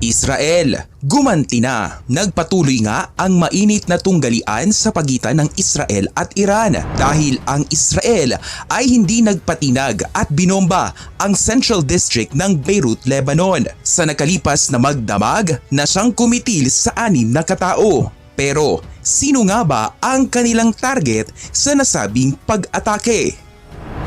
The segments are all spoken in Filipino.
Israel, gumanti na. Nagpatuloy nga ang mainit na tunggalian sa pagitan ng Israel at Iran dahil ang Israel ay hindi nagpatinag at binomba ang Central District ng Beirut, Lebanon sa nakalipas na magdamag na siyang kumitil sa anim na katao. Pero sino nga ba ang kanilang target sa nasabing pag-atake?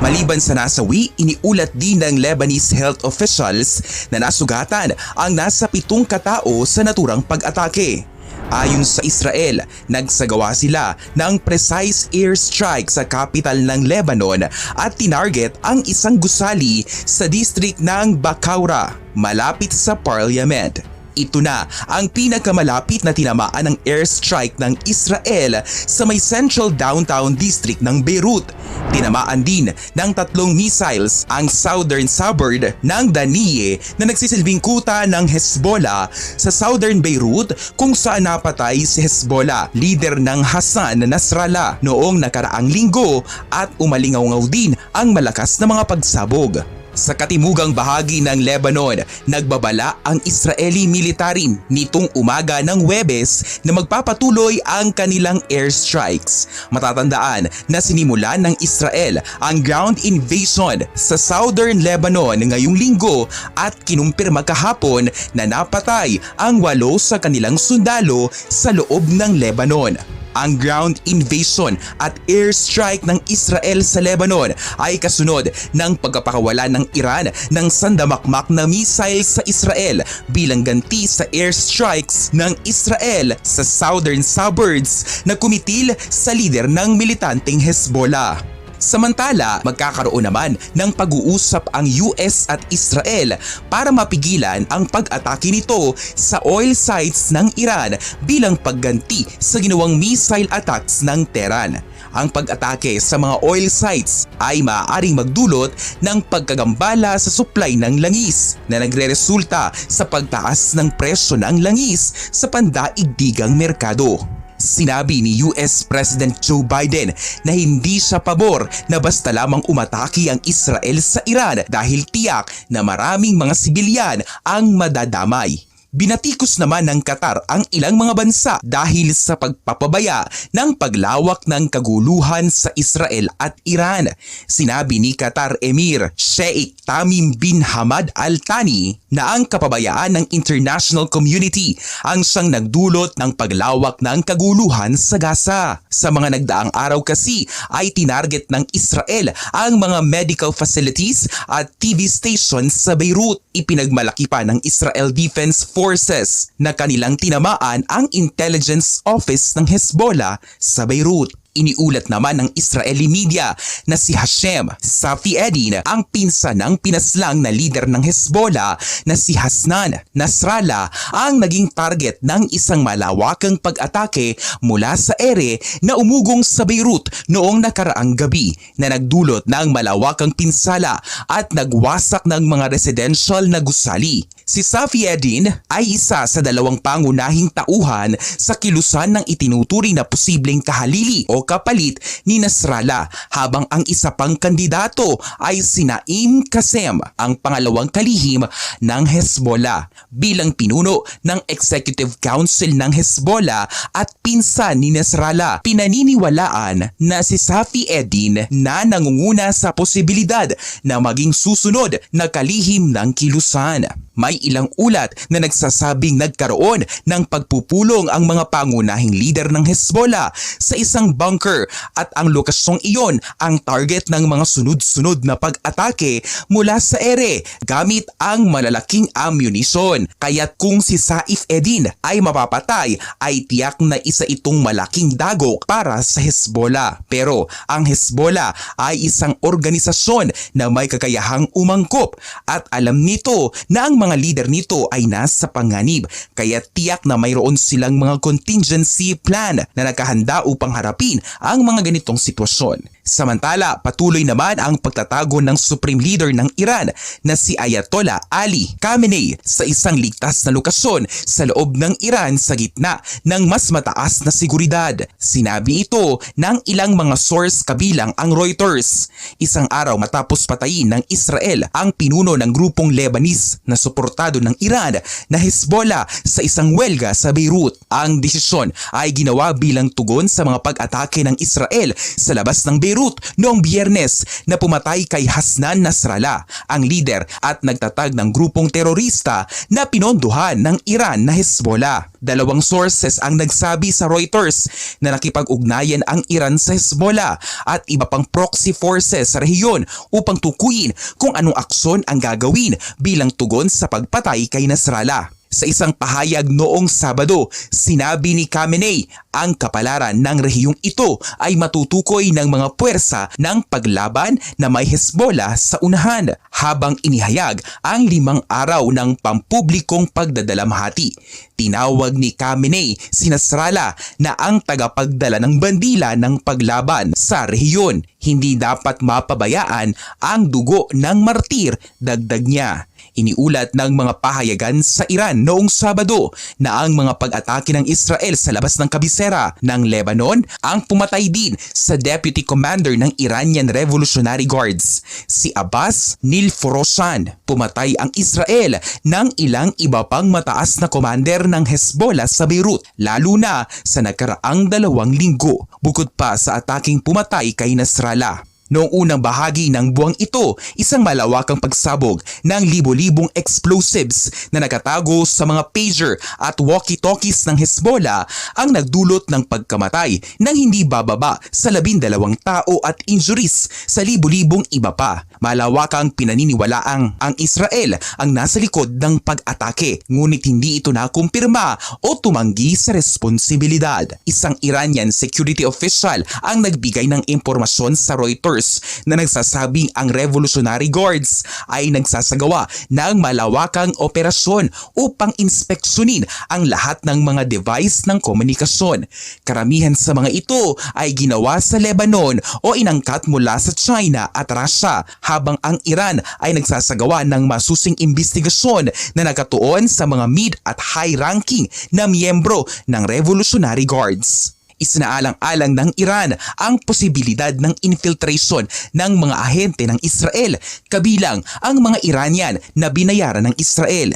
Maliban sa nasawi, iniulat din ng Lebanese health officials na nasugatan ang nasa pitong katao sa naturang pag-atake. Ayon sa Israel, nagsagawa sila ng precise airstrike sa capital ng Lebanon at tinarget ang isang gusali sa district ng Bakaura, malapit sa parliament. Ito na ang pinakamalapit na tinamaan ng airstrike ng Israel sa may central downtown district ng Beirut. Tinamaan din ng tatlong missiles ang southern suburb ng Daniye na nagsisilbing kuta ng Hezbollah sa southern Beirut kung saan napatay si Hezbollah, leader ng Hassan Nasrallah noong nakaraang linggo at umalingaw din ang malakas na mga pagsabog. Sa katimugang bahagi ng Lebanon, nagbabala ang Israeli military nitong umaga ng Webes na magpapatuloy ang kanilang airstrikes. Matatandaan na sinimulan ng Israel ang ground invasion sa southern Lebanon ngayong linggo at kinumpirma kahapon na napatay ang walo sa kanilang sundalo sa loob ng Lebanon. Ang ground invasion at airstrike ng Israel sa Lebanon ay kasunod ng pagkapakawala ng Iran ng sandamakmak na missile sa Israel bilang ganti sa airstrikes ng Israel sa southern suburbs na kumitil sa lider ng militanteng Hezbollah. Samantala, magkakaroon naman ng pag-uusap ang US at Israel para mapigilan ang pag-atake nito sa oil sites ng Iran bilang pagganti sa ginawang missile attacks ng Tehran. Ang pag-atake sa mga oil sites ay maaaring magdulot ng pagkagambala sa supply ng langis na nagre-resulta sa pagtaas ng presyo ng langis sa pandaigdigang merkado. Sinabi ni US President Joe Biden na hindi siya pabor na basta lamang umatake ang Israel sa Iran dahil tiyak na maraming mga sibilyan ang madadamay. Binatikos naman ng Qatar ang ilang mga bansa dahil sa pagpapabaya ng paglawak ng kaguluhan sa Israel at Iran. Sinabi ni Qatar Emir Sheikh Tamim bin Hamad Al Thani na ang kapabayaan ng international community ang siyang nagdulot ng paglawak ng kaguluhan sa Gaza. Sa mga nagdaang araw kasi ay tinarget ng Israel ang mga medical facilities at TV stations sa Beirut. Ipinagmalaki pa ng Israel Defense Forces na kanilang tinamaan ang intelligence office ng Hezbollah sa Beirut. Iniulat naman ng Israeli media na si Hashem Safi Edin ang pinsa ng pinaslang na leader ng Hezbollah na si Hasnan Nasrallah ang naging target ng isang malawakang pag-atake mula sa ere na umugong sa Beirut noong nakaraang gabi na nagdulot ng malawakang pinsala at nagwasak ng mga residential na gusali. Si Safi Edin ay isa sa dalawang pangunahing tauhan sa kilusan ng itinuturing na posibleng kahalili o kapalit ni Nasrallah habang ang isa pang kandidato ay si Naim Kasem ang pangalawang kalihim ng Hezbollah bilang pinuno ng Executive Council ng Hezbollah at pinsan ni Nasrallah. Pinaniniwalaan na si Safi Edin na nangunguna sa posibilidad na maging susunod na kalihim ng kilusan. May ilang ulat na nagsasabing nagkaroon ng pagpupulong ang mga pangunahing leader ng Hezbollah sa isang bunker at ang lokasyong iyon ang target ng mga sunod-sunod na pag-atake mula sa ere gamit ang malalaking ammunition. Kaya't kung si Saif Edin ay mapapatay ay tiyak na isa itong malaking dagok para sa Hezbollah. Pero ang Hezbollah ay isang organisasyon na may kakayahang umangkop at alam nito na ang mga leader nito ay nasa panganib kaya tiyak na mayroon silang mga contingency plan na nakahanda upang harapin ang mga ganitong sitwasyon. Samantala, patuloy naman ang pagtatago ng Supreme Leader ng Iran na si Ayatollah Ali Khamenei sa isang ligtas na lokasyon sa loob ng Iran sa gitna ng mas mataas na seguridad. Sinabi ito ng ilang mga source kabilang ang Reuters. Isang araw matapos patayin ng Israel ang pinuno ng grupong Lebanese na suportado ng Iran na Hezbollah sa isang welga sa Beirut. Ang desisyon ay ginawa bilang tugon sa mga pag-atake ng Israel sa labas ng Beirut noong biyernes na pumatay kay Hasnan Nasrallah, ang leader at nagtatag ng grupong terorista na pinondohan ng Iran na Hezbollah. Dalawang sources ang nagsabi sa Reuters na nakipag-ugnayan ang Iran sa Hezbollah at iba pang proxy forces sa rehiyon upang tukuyin kung anong aksyon ang gagawin bilang tugon sa pagpatay kay Nasrallah. Sa isang pahayag noong Sabado, sinabi ni Khamenei ang kapalaran ng rehiyong ito ay matutukoy ng mga puwersa ng paglaban na may Hezbollah sa unahan habang inihayag ang limang araw ng pampublikong pagdadalamhati. Tinawag ni Khamenei si Nasrallah na ang tagapagdala ng bandila ng paglaban sa rehiyon. Hindi dapat mapabayaan ang dugo ng martir, dagdag niya. Iniulat ng mga pahayagan sa Iran noong Sabado na ang mga pag-atake ng Israel sa labas ng kabisera ng Lebanon ang pumatay din sa Deputy Commander ng Iranian Revolutionary Guards, si Abbas Nilforoshan. Pumatay ang Israel ng ilang iba pang mataas na commander ng Hezbollah sa Beirut, lalo na sa nakaraang dalawang linggo, bukod pa sa ataking pumatay kay Nasrallah. Noong unang bahagi ng buwang ito, isang malawakang pagsabog ng libo-libong explosives na nakatago sa mga pager at walkie-talkies ng Hezbollah ang nagdulot ng pagkamatay ng hindi bababa sa labindalawang tao at injuries sa libo-libong iba pa. Malawakang pinaniniwalaang ang Israel ang nasa likod ng pag-atake ngunit hindi ito nakumpirma o tumanggi sa responsibilidad. Isang Iranian security official ang nagbigay ng impormasyon sa Reuters na nagsasabing ang Revolutionary Guards ay nagsasagawa ng malawakang operasyon upang inspeksyonin ang lahat ng mga device ng komunikasyon. Karamihan sa mga ito ay ginawa sa Lebanon o inangkat mula sa China at Russia habang ang Iran ay nagsasagawa ng masusing investigasyon na nakatuon sa mga mid at high ranking na miyembro ng Revolutionary Guards isinaalang-alang ng Iran ang posibilidad ng infiltration ng mga ahente ng Israel kabilang ang mga Iranian na binayaran ng Israel.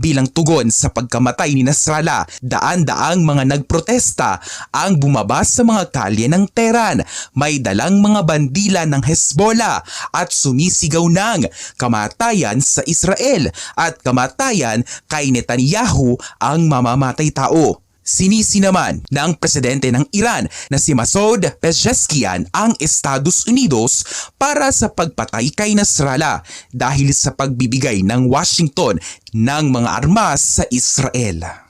Bilang tugon sa pagkamatay ni Nasrallah, daan-daang mga nagprotesta ang bumaba sa mga kalye ng Tehran, may dalang mga bandila ng Hezbollah at sumisigaw ng kamatayan sa Israel at kamatayan kay Netanyahu ang mamamatay tao. Sinisi naman ng presidente ng Iran na si Masoud Pezeshkian ang Estados Unidos para sa pagpatay kay Nasrallah dahil sa pagbibigay ng Washington ng mga armas sa Israel.